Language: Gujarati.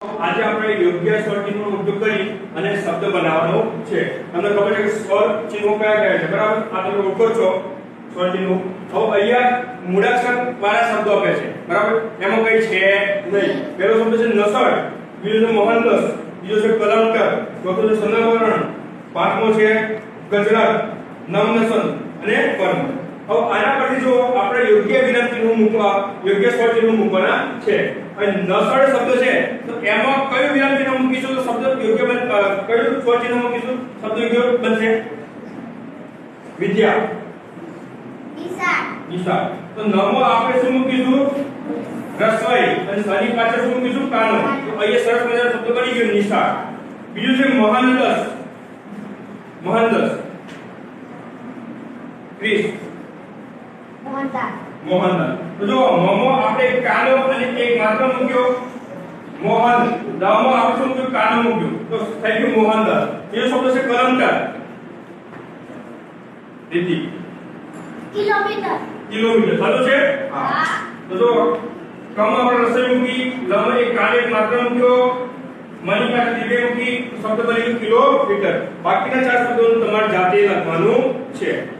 આજે આપણે યોગ્ય સ્વર ચિહ્નનો ઉપયોગ કરી અને શબ્દ બનાવવાનો છે. તમને ખબર છે કે સ્વર ચિહ્નો કયા કયા છે? બરાબર? આ તમે ઓળખો છો સ્વર ચિહ્નો હવે અહીંયા મૂળાક્ષર વાળા શબ્દો આપે છે. બરાબર? એમાં કઈ છે નહીં. પહેલો શબ્દ છે નસળ બીજો છે મોહનદસ બીજો છે કલંકર ચોથો છે સનવર્ણ, પાંચમો છે ગજરાત નવનસન અને કર્મ હવે આના પરથી જો આપણે યોગ્ય વિરામ ચિહ્નો મૂકવા યોગ્ય સ્વર ચિહ્નો મૂકવાના છે. અને નસળ શબ્દ છે તો એમાં કયું વિરામ ચિહ્ન મૂકીશું તો શબ્દ યોગ્ય બન કયું સ્વર ચિહ્ન મૂકીશું? શબ્દ યોગ્ય બનશે? વિદ્યા. ઈશા તો નમો આપણે શું મૂકીશું? રસોઈ. અને સની પાછળ શું મૂકીશું? કાનો. તો અહીંયા સરસ મજાનો શબ્દ બની ગયો નિશા બીજું છે મહાનદસ મહાનદસ ક્રિસ મોહનદાસ. તો જો મમો આપણે એક કાનો અને એક માત્ર મૂક્યો. મોહન દામો આપણે શું મૂક્યું? કાનો મૂક્યું. તો થઈ ગયું મોહનદાસ. બીજો શબ્દ છે કલમકાર દીદી કિલોમીટર. કિલોમીટર. સાચું છે? હા. તો જો કમ આપણે રસોઈ મૂકી લમ એક કાને એક માત્ર મૂક્યો. મની પાસે દીવે મૂકી શબ્દ બની ગયું કિલોમીટર. બાકીના ચાર શબ્દોનું તમારે જાતે લખવાનું છે.